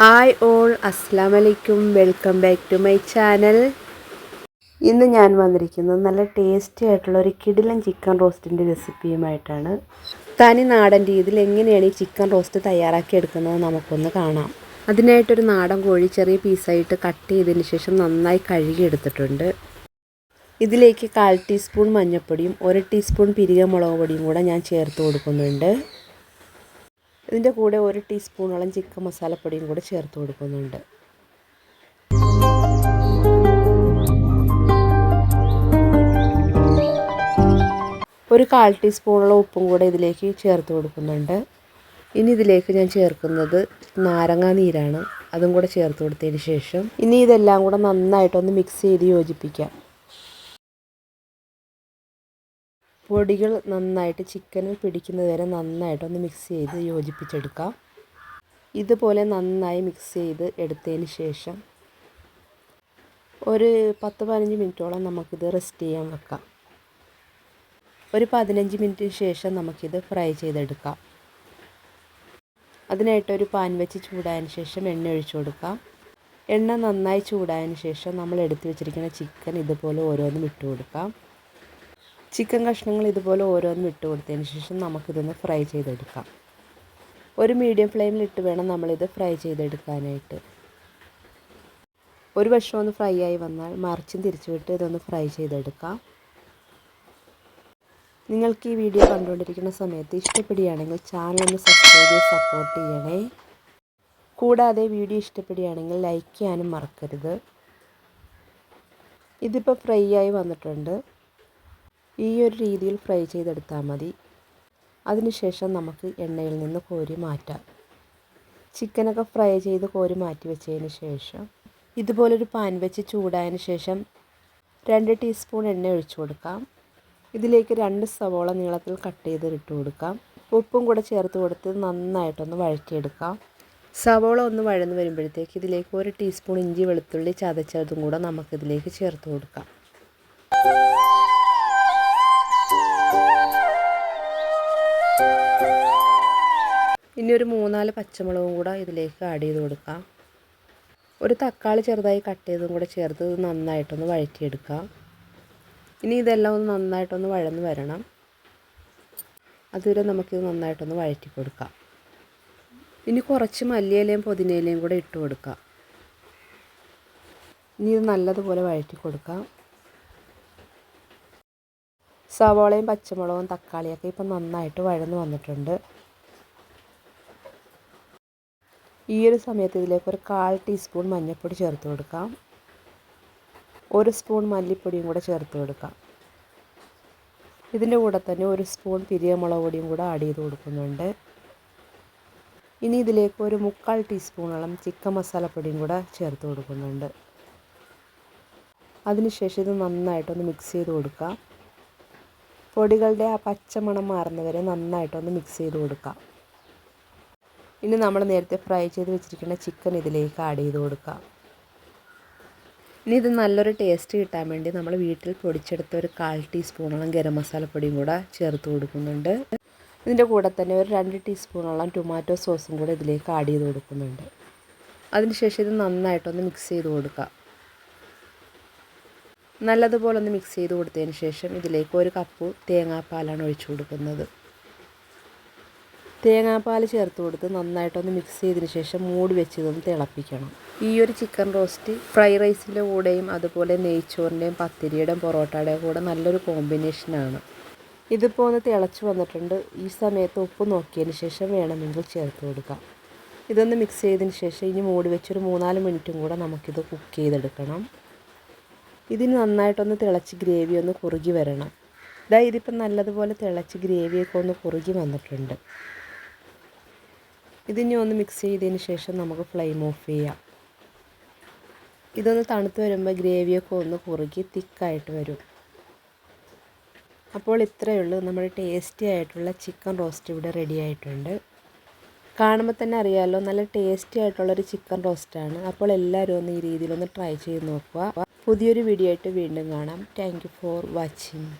Hi all അസ്സാം വലൈക്കും welcome back to my channel. ഇന്ന് ഞാൻ വന്നിരിക്കുന്നത് നല്ല ടേസ്റ്റി ആയിട്ടുള്ള ഒരു കിടിലൻ ചിക്കൻ റോസ്റ്റിന്റെ റെസിപ്പിയുമായിട്ടാണ്. തനി നാടൻ രീതിയിൽ എങ്ങനെയാണ് ഈ ചിക്കൻ റോസ്റ്റ് തയ്യാറാക്കി എടുക്കുന്നത് നമുക്കൊന്ന് കാണാം. അതിനായിട്ടൊരു നാടൻ കോഴി ചെറിയ പീസായിട്ട് കട്ട് ചെയ്തതിന് ശേഷം നന്നായി കഴുകി എടുത്തിട്ടുണ്ട്. ഇതിലേക്ക് കാൽ ടീസ്പൂൺ മഞ്ഞൾപ്പൊടിയും ഒരു ടീസ്പൂൺ പിരിക മുളക് പൊടിയും കൂടെ ഞാൻ ചേർത്ത് കൊടുക്കുന്നുണ്ട്. ഇതിന്റെ കൂടെ ഒരു ടീസ്പൂണോളം ചിക്കൻ മസാലപ്പൊടിയും കൂടെ ചേർത്ത് കൊടുക്കുന്നുണ്ട്. ഒരു കാൽ ടീസ്പൂണോളം ഉപ്പും കൂടെ ഇതിലേക്ക് ചേർത്ത് കൊടുക്കുന്നുണ്ട്. ഇനി ഇതിലേക്ക് ഞാൻ ചേർക്കുന്നത് നാരങ്ങ നീരാണ്. അതും കൂടെ ചേർത്ത് കൊടുത്തതിന് ശേഷം ഇനി ഇതെല്ലാം കൂടെ നന്നായിട്ടൊന്ന് മിക്സ് ചെയ്ത് യോജിപ്പിക്കാം. പൊടികൾ നന്നായിട്ട് ചിക്കനിൽ പിടിക്കുന്നത് വരെ നന്നായിട്ടൊന്ന് മിക്സ് ചെയ്ത് യോജിപ്പിച്ചെടുക്കാം. ഇതുപോലെ നന്നായി മിക്സ് ചെയ്ത് എടുത്തതിന് ശേഷം ഒരു പത്ത് പതിനഞ്ച് മിനിറ്റോളം നമുക്കിത് റെസ്റ്റ് ചെയ്യാൻ വെക്കാം. ഒരു പതിനഞ്ച് മിനിറ്റിന് ശേഷം നമുക്കിത് ഫ്രൈ ചെയ്തെടുക്കാം. അതിനായിട്ട് ഒരു പാൻ വെച്ച് ചൂടായതിന് ശേഷം എണ്ണ ഒഴിച്ചു കൊടുക്കാം. എണ്ണ നന്നായി ചൂടായതിന് ശേഷം നമ്മൾ എടുത്തു വെച്ചിരിക്കുന്ന ചിക്കൻ ഇതുപോലെ ഓരോന്നും ഇട്ട് കൊടുക്കാം. ചിക്കൻ കഷ്ണങ്ങൾ ഇതുപോലെ ഓരോന്നും ഇട്ട് കൊടുത്തതിന് ശേഷം നമുക്കിതൊന്ന് ഫ്രൈ ചെയ്തെടുക്കാം. ഒരു മീഡിയം ഫ്ലെയിമിലിട്ട് വേണം നമ്മളിത് ഫ്രൈ ചെയ്തെടുക്കാനായിട്ട്. ഒരു വശം ഒന്ന് ഫ്രൈ ആയി വന്നാൽ മറിച്ചും തിരിച്ചു വിട്ട് ഇതൊന്ന് ഫ്രൈ ചെയ്തെടുക്കാം. നിങ്ങൾക്ക് ഈ വീഡിയോ കണ്ടുകൊണ്ടിരിക്കുന്ന സമയത്ത് ഇഷ്ടപ്പെടുകയാണെങ്കിൽ ചാനൽ ഒന്ന് സബ്സ്ക്രൈബ് ചെയ്ത് സപ്പോർട്ട് ചെയ്യണേ. കൂടാതെ വീഡിയോ ഇഷ്ടപ്പെടുകയാണെങ്കിൽ ലൈക്ക് ചെയ്യാനും മറക്കരുത്. ഇതിപ്പോൾ ഫ്രൈ ആയി വന്നിട്ടുണ്ട്. ഈ ഒരു രീതിയിൽ ഫ്രൈ ചെയ്തെടുത്താൽ മതി. അതിനുശേഷം നമുക്ക് എണ്ണയിൽ നിന്ന് കോരി മാറ്റാം. ചിക്കനൊക്കെ ഫ്രൈ ചെയ്ത് കോരി മാറ്റി വെച്ചതിന് ശേഷം ഇതുപോലൊരു പാൻ വെച്ച് ചൂടായതിന് ശേഷം രണ്ട് ടീസ്പൂൺ എണ്ണ ഒഴിച്ചു കൊടുക്കാം. ഇതിലേക്ക് രണ്ട് സവോള നീളത്തിൽ കട്ട് ചെയ്ത് ഇട്ട് കൊടുക്കാം. ഉപ്പും കൂടെ ചേർത്ത് കൊടുത്ത് നന്നായിട്ടൊന്ന് വഴറ്റിയെടുക്കാം. സവോള ഒന്ന് വഴന്ന് വരുമ്പോഴത്തേക്ക് ഇതിലേക്ക് ഒരു ടീസ്പൂൺ ഇഞ്ചി വെളുത്തുള്ളി ചതച്ചതും കൂടെ നമുക്കിതിലേക്ക് ചേർത്ത് കൊടുക്കാം. ഇനി ഒരു മൂന്നാൽ പച്ചമുളകും കൂടെ ഇതിലേക്ക് ആഡ് ചെയ്ത് കൊടുക്കാം. ഒരു തക്കാളി ചെറുതായി കട്ട് ചെയ്തും കൂടെ ചേർത്ത് ഇത് നന്നായിട്ടൊന്ന് വഴറ്റിയെടുക്കാം ഇനി ഇതെല്ലാം ഒന്ന് നന്നായിട്ടൊന്ന് വഴന്ന് വരണം. അതുവരെ നമുക്കിത് നന്നായിട്ടൊന്ന് വഴറ്റി കൊടുക്കാം. ഇനി കുറച്ച് മല്ലിയിലയും പുതിനയിലയും കൂടെ ഇട്ട് കൊടുക്കാം. ഇനി ഇത് നല്ലതുപോലെ വഴറ്റി കൊടുക്കാം. സവോളയും പച്ചമുളകും തക്കാളിയൊക്കെ ഇപ്പം നന്നായിട്ട് വഴന്ന് വന്നിട്ടുണ്ട്. ഈ ഒരു സമയത്ത് ഇതിലേക്ക് ഒരു കാൽ ടീസ്പൂൺ മഞ്ഞൾപ്പൊടി ചേർത്ത് കൊടുക്കാം. ഒരു സ്പൂൺ മല്ലിപ്പൊടിയും കൂടെ ചേർത്ത് കൊടുക്കാം. ഇതിന്റെ കൂടെ തന്നെ ഒരു സ്പൂൺ പിരിയമുളക് പൊടിയും കൂടെ ആഡ് ചെയ്ത് കൊടുക്കുന്നുണ്ട്. ഇനി ഇതിലേക്ക് ഒരു മുക്കാൽ ടീസ്പൂണോളം ചിക്കൻ മസാലപ്പൊടിയും കൂടെ ചേർത്ത് കൊടുക്കുന്നുണ്ട്. അതിനുശേഷം ഇത് നന്നായിട്ടൊന്ന് മിക്സ് ചെയ്ത് കൊടുക്കാം. പൊടികളുടെ ആ പച്ചമണം മാറുന്നവരെ നന്നായിട്ടൊന്ന് മിക്സ് ചെയ്ത് കൊടുക്കാം. ഇനി നമ്മൾ നേരത്തെ ഫ്രൈ ചെയ്ത് വെച്ചിരിക്കുന്ന ചിക്കൻ ഇതിലേക്ക് ആഡ് ചെയ്ത് കൊടുക്കാം. ഇനി ഇത് നല്ലൊരു ടേസ്റ്റ് കിട്ടാൻ വേണ്ടി നമ്മൾ വീട്ടിൽ പൊടിച്ചെടുത്ത ഒരു കാൽ ടീസ്പൂണോളം ഗരം മസാലപ്പൊടിയും കൂടെ ചേർത്ത് കൊടുക്കുന്നുണ്ട്. ഇതിന്റെ കൂടെ തന്നെ ഒരു രണ്ട് ടീസ്പൂണോളം ടൊമാറ്റോ സോസും കൂടെ ഇതിലേക്ക് ആഡ് ചെയ്ത് കൊടുക്കുന്നുണ്ട്. അതിനുശേഷം ഇത് നന്നായിട്ടൊന്ന് മിക്സ് ചെയ്ത് കൊടുക്കാം. നല്ലതുപോലെ ഒന്ന് മിക്സ് ചെയ്ത് കൊടുത്തതിന് ശേഷം ഇതിലേക്ക് ഒരു കപ്പ് തേങ്ങാപ്പാലാണ് ഒഴിച്ചു കൊടുക്കുന്നത്. തേങ്ങാപ്പാൽ ചേർത്ത് കൊടുത്ത് നന്നായിട്ടൊന്ന് മിക്സ് ചെയ്തതിന് ശേഷം മൂടി വെച്ച് ഇതൊന്ന് തിളപ്പിക്കണം. ഈ ഒരു ചിക്കൻ റോസ്റ്റ് ഫ്രൈ റൈസിന്റെ കൂടെയും അതുപോലെ നെയ്ച്ചോറിന്റെയും പത്തിരിയുടെയും പൊറോട്ടയുടെയും കൂടെ നല്ലൊരു കോമ്പിനേഷനാണ് ഇതിപ്പോൾ ഒന്ന് തിളച്ച് വന്നിട്ടുണ്ട്. ഈ സമയത്ത് ഉപ്പ് നോക്കിയതിന് ശേഷം വേണമെങ്കിൽ ചേർത്ത് കൊടുക്കാം. ഇതൊന്ന് മിക്സ് ചെയ്തതിന് ശേഷം ഇനി മൂടി വെച്ചൊരു മൂന്നാൽ മിനിറ്റും കൂടെ നമുക്കിത് കുക്ക് ചെയ്തെടുക്കണം. ഇതിന് നന്നായിട്ടൊന്ന് തിളച്ച് ഗ്രേവി ഒന്ന് കുറുകി വരണം. ഇതാ ഇതിപ്പം നല്ലതുപോലെ തിളച്ച് ഗ്രേവിയൊക്കെ ഒന്ന് കുറുകി വന്നിട്ടുണ്ട്. ഇതിനി ഒന്ന് മിക്സ് ചെയ്തതിന് ശേഷം നമുക്ക് ഫ്ലെയിം ഓഫ് ചെയ്യാം. ഇതൊന്ന് തണുത്ത് വരുമ്പോൾ ഗ്രേവിയൊക്കെ ഒന്ന് കുറുകി തിക്കായിട്ട് വരും. അപ്പോൾ ഇത്രയേ ഉള്ളൂ. നമ്മുടെ ടേസ്റ്റി ആയിട്ടുള്ള ചിക്കൻ റോസ്റ്റ് ഇവിടെ റെഡി ആയിട്ടുണ്ട്. കാണുമ്പോൾ തന്നെ അറിയാമല്ലോ നല്ല ടേസ്റ്റി ആയിട്ടുള്ളൊരു ചിക്കൻ റോസ്റ്റാണ് അപ്പോൾ എല്ലാവരും ഒന്ന് ഈ രീതിയിലൊന്ന് ട്രൈ ചെയ്ത് നോക്കുക. പുതിയൊരു വീഡിയോ ആയിട്ട് വീണ്ടും കാണാം. Thank for watching